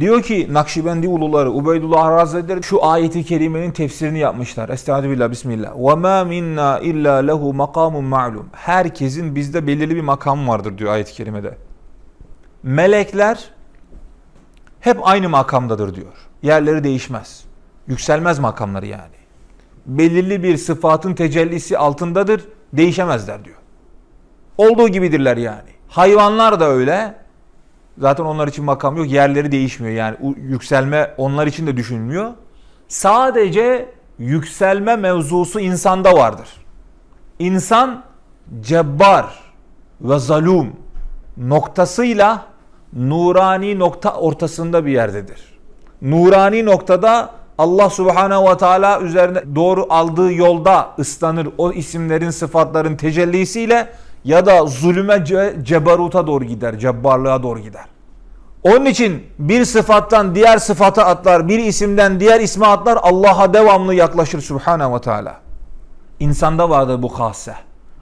Diyor ki Nakşibendi uluları Ubeydullah Hazretleri şu ayeti kerimenin tefsirini yapmışlar. Estağfirullah bismillah. Ve ma minna illa lehu makamun ma'lum. Herkesin bizde belirli bir makam vardır diyor ayet-i kerimede. Melekler hep aynı makamdadır diyor. Yerleri değişmez. Yükselmez makamları yani. Belirli bir sıfatın tecellisi altındadır. Değişemezler diyor. Olduğu gibidirler yani. Hayvanlar da öyle. Zaten onlar için makam yok. Yerleri değişmiyor. Yani yükselme onlar için de düşünülmüyor. Sadece yükselme mevzusu insanda vardır. İnsan cebbar ve zalum noktasıyla nurani nokta ortasında bir yerdedir. Nurani noktada Allah Subhanahu ve Teala üzerine doğru aldığı yolda ıslanır o isimlerin sıfatların tecellisiyle ya da zulüme ce- cebaruta doğru gider, cebbarlığa doğru gider. Onun için bir sıfattan diğer sıfata atlar, bir isimden diğer isme atlar Allah'a devamlı yaklaşır Subhanahu ve Teala. İnsanda vardır bu hasse.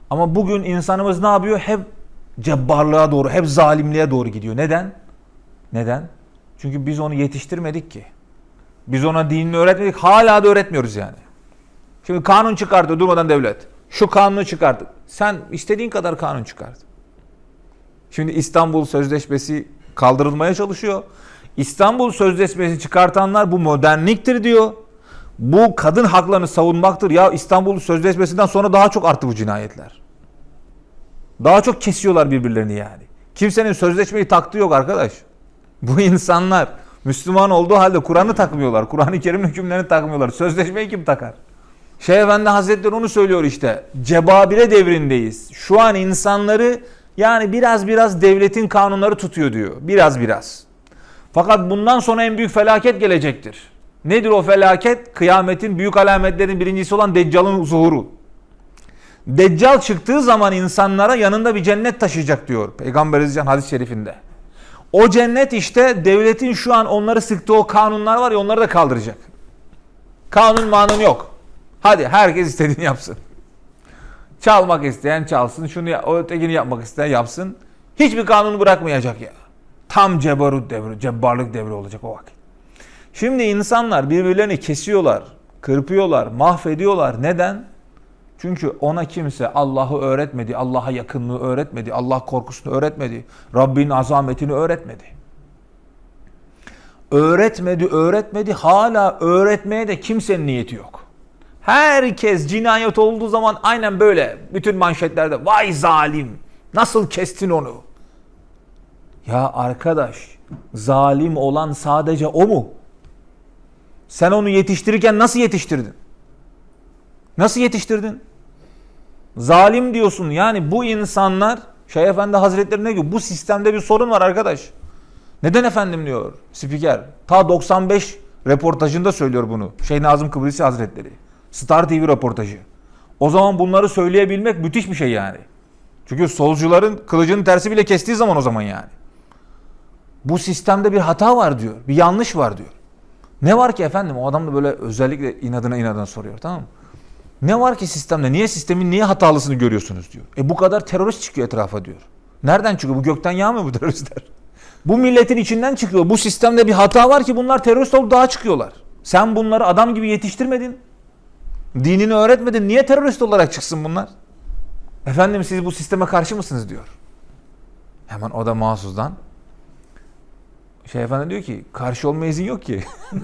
Ama bugün insanımız ne yapıyor? Hep cebbarlığa doğru, hep zalimliğe doğru gidiyor. Neden? Neden? Çünkü biz onu yetiştirmedik ki. Biz ona dinini öğretmedik. Hala da öğretmiyoruz yani. Şimdi kanun çıkardı durmadan devlet. Şu kanunu çıkardı. Sen istediğin kadar kanun çıkart. Şimdi İstanbul Sözleşmesi kaldırılmaya çalışıyor. İstanbul Sözleşmesi çıkartanlar bu modernliktir diyor. Bu kadın haklarını savunmaktır. Ya İstanbul Sözleşmesi'nden sonra daha çok arttı bu cinayetler. Daha çok kesiyorlar birbirlerini yani. Kimsenin sözleşmeyi taktığı yok arkadaş. Bu insanlar Müslüman olduğu halde Kur'an'ı takmıyorlar. Kur'an-ı Kerim'in hükümlerini takmıyorlar. Sözleşmeyi kim takar? Şeyh Efendi Hazretleri onu söylüyor işte. Cebabire devrindeyiz. Şu an insanları yani biraz biraz devletin kanunları tutuyor diyor. Biraz biraz. Fakat bundan sonra en büyük felaket gelecektir. Nedir o felaket? Kıyametin büyük alametlerinin birincisi olan Deccal'ın zuhuru. Deccal çıktığı zaman insanlara yanında bir cennet taşıyacak diyor Peygamber Ezcan hadis-i şerifinde. O cennet işte devletin şu an onları sıktığı o kanunlar var ya onları da kaldıracak. Kanun manun yok. Hadi herkes istediğini yapsın. Çalmak isteyen çalsın, şunu o ötekini yapmak isteyen yapsın. Hiçbir kanunu bırakmayacak ya. Tam cebarut devri, cebbarlık devri olacak o vakit. Şimdi insanlar birbirlerini kesiyorlar, kırpıyorlar, mahvediyorlar. Neden? Çünkü ona kimse Allah'ı öğretmedi, Allah'a yakınlığı öğretmedi, Allah korkusunu öğretmedi, Rabbin azametini öğretmedi. Öğretmedi, öğretmedi, hala öğretmeye de kimsenin niyeti yok. Herkes cinayet olduğu zaman aynen böyle bütün manşetlerde vay zalim nasıl kestin onu? Ya arkadaş zalim olan sadece o mu? Sen onu yetiştirirken nasıl yetiştirdin? Nasıl yetiştirdin? Zalim diyorsun. Yani bu insanlar Şeyh Efendi Hazretleri ne diyor? Bu sistemde bir sorun var arkadaş. Neden efendim diyor spiker. Ta 95 reportajında söylüyor bunu. Şeyh Nazım Kıbrısi Hazretleri. Star TV röportajı. O zaman bunları söyleyebilmek müthiş bir şey yani. Çünkü solcuların kılıcının tersi bile kestiği zaman o zaman yani. Bu sistemde bir hata var diyor. Bir yanlış var diyor. Ne var ki efendim? O adam da böyle özellikle inadına inadına soruyor tamam mı? Ne var ki sistemde? Niye sistemin niye hatalısını görüyorsunuz diyor. E bu kadar terörist çıkıyor etrafa diyor. Nereden çıkıyor? Bu gökten yağmıyor bu teröristler. Bu milletin içinden çıkıyor. Bu sistemde bir hata var ki bunlar terörist olup daha çıkıyorlar. Sen bunları adam gibi yetiştirmedin. Dinini öğretmedin. Niye terörist olarak çıksın bunlar? Efendim siz bu sisteme karşı mısınız diyor. Hemen o da mahsusdan. Şey efendi diyor ki karşı olma izin yok ki.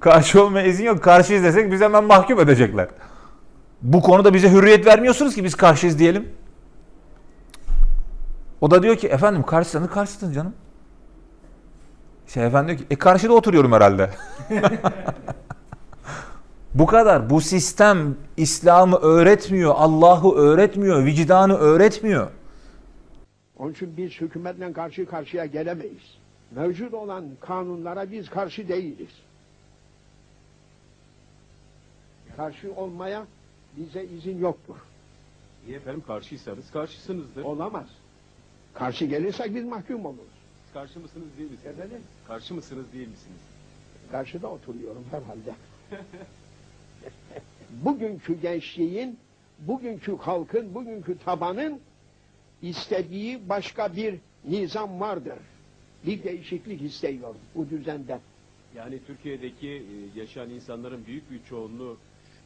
karşı olma izin yok. Karşıyız desek bize hemen mahkum edecekler. Bu konuda bize hürriyet vermiyorsunuz ki biz karşıyız diyelim. O da diyor ki efendim karşısınız karşısınız canım. Şey efendi diyor ki e karşıda oturuyorum herhalde. Bu kadar. Bu sistem İslam'ı öğretmiyor, Allah'ı öğretmiyor, vicdanı öğretmiyor. Onun için biz hükümetle karşı karşıya gelemeyiz. Mevcut olan kanunlara biz karşı değiliz. Karşı olmaya bize izin yoktur. İyi efendim karşıysanız karşısınızdır. Olamaz. Karşı gelirsek biz mahkum oluruz. Siz karşı mısınız değil misiniz? Efendim? Karşı mısınız değil misiniz? Karşıda oturuyorum herhalde. bugünkü gençliğin, bugünkü halkın, bugünkü tabanın istediği başka bir nizam vardır. bir değişiklik istiyor bu düzende. Yani Türkiye'deki e, yaşayan insanların büyük bir çoğunluğu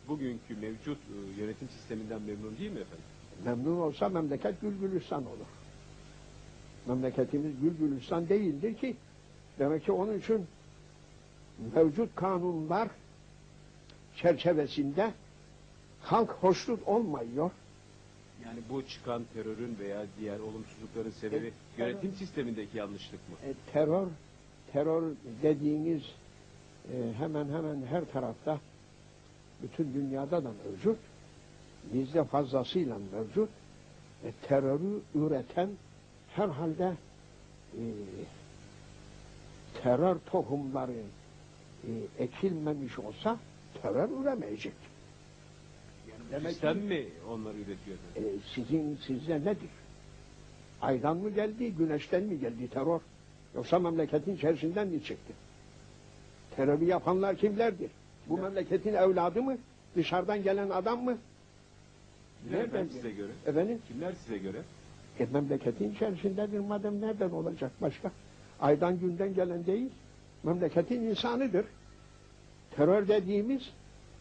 bugünkü mevcut e, yönetim sisteminden memnun değil mi efendim? Memnun olsa memleket gül gülistan olur. Memleketimiz gül gülistan değildir ki demek ki onun için mevcut kanunlar çerçevesinde halk hoşnut olmuyor. Yani bu çıkan terörün veya diğer olumsuzlukların sebebi Evet, yönetim sistemindeki yanlışlık mı? E, terör terör dediğiniz e, hemen hemen her tarafta bütün dünyada da mevcut. Bizde fazlasıyla mevcut. E, terörü üreten herhalde e, terör tohumları e, ekilmemiş olsa terör üremeyecek. Yani Demek sistem ki- mi onları üretiyor efendim? E, sizin sizde nedir? Aydan mı geldi, güneşten mi geldi terör? Yoksa memleketin içerisinden mi çıktı? Terörü yapanlar kimlerdir? Bu Kimler? memleketin evladı mı? Dışarıdan gelen adam mı? Kimler nereden efendim size göre? Efendim? Kimler size göre? E, memleketin içerisindedir madem nereden olacak başka? Aydan günden gelen değil, memleketin insanıdır. Terör dediğimiz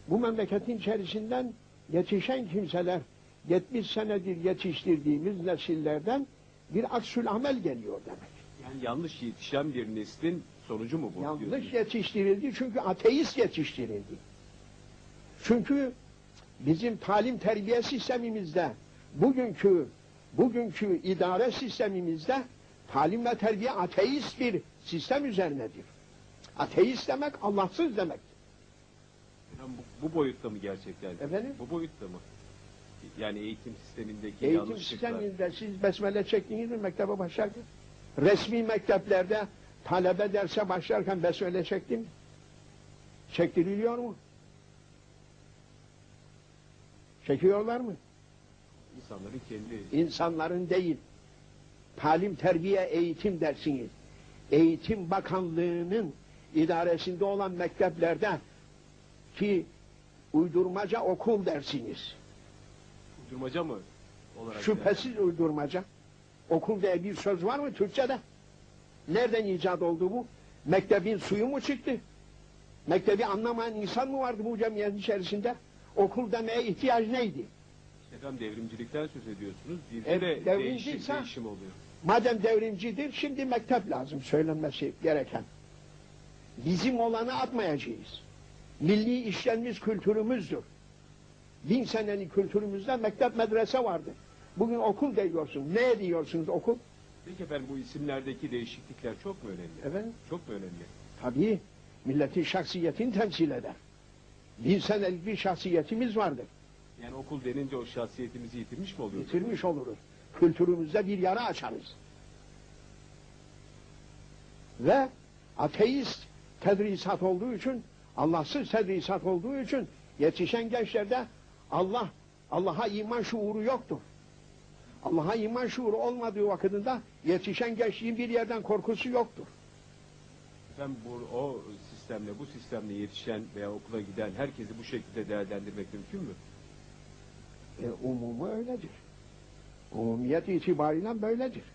bu memleketin içerisinden yetişen kimseler 70 senedir yetiştirdiğimiz nesillerden bir aksül amel geliyor demek. Yani yanlış yetişen bir neslin sonucu mu bu? Yanlış diyorsunuz? yetiştirildi çünkü ateist yetiştirildi. Çünkü bizim talim terbiye sistemimizde bugünkü bugünkü idare sistemimizde talim ve terbiye ateist bir sistem üzerinedir. Ateist demek Allahsız demek. Bu, bu boyutta mı gerçekten? Efendim? Bu boyutta mı? Yani eğitim sistemindeki Eğitim yanlışlıklar. sisteminde siz besmele çektiniz mi mektebe başlarken? Resmi mekteplerde talebe derse başlarken besmele çekti mi? Çektiriliyor mu? Çekiyorlar mı? İnsanların kendi insanların değil. Talim, terbiye, eğitim dersiniz. Eğitim Bakanlığı'nın idaresinde olan mekteplerde ki uydurmaca okul dersiniz. uydurmaca mı olarak? Şüphesiz uydurmaca. Okul diye bir söz var mı Türkçe'de? Nereden icat oldu bu? Mektebin suyu mu çıktı? Mektebi anlamayan insan mı vardı bu cemiyetin içerisinde? Okul demeye ihtiyaç neydi? Efendim devrimcilikten söz ediyorsunuz. Bizde Evet, de değişim, değişim oluyor. Madem devrimcidir, şimdi mektep lazım söylenmesi gereken. Bizim olanı atmayacağız. Milli işlenmiş kültürümüzdür. Bin senelik kültürümüzde mektep medrese vardı. Bugün okul diyorsun. Ne diyorsunuz okul? Peki efendim bu isimlerdeki değişiklikler çok mu önemli? Efendim? Çok mu önemli? Tabii milletin şahsiyetini temsil eder. Bin senelik bir şahsiyetimiz vardır. Yani okul denince o şahsiyetimizi yitirmiş mi oluyoruz? Bitirmiş oluruz. Kültürümüzde bir yara açarız. Ve ateist tedrisat olduğu için, Allahsız tedrisat olduğu için yetişen gençlerde Allah, Allah'a iman şuuru yoktur. Allah'a iman şuuru olmadığı vakitinde yetişen gençliğin bir yerden korkusu yoktur. Efendim bu, o sistemle, bu sistemle yetişen veya okula giden herkesi bu şekilde değerlendirmek mümkün mü? E, umumu öyledir. Umumiyet itibariyle böyledir.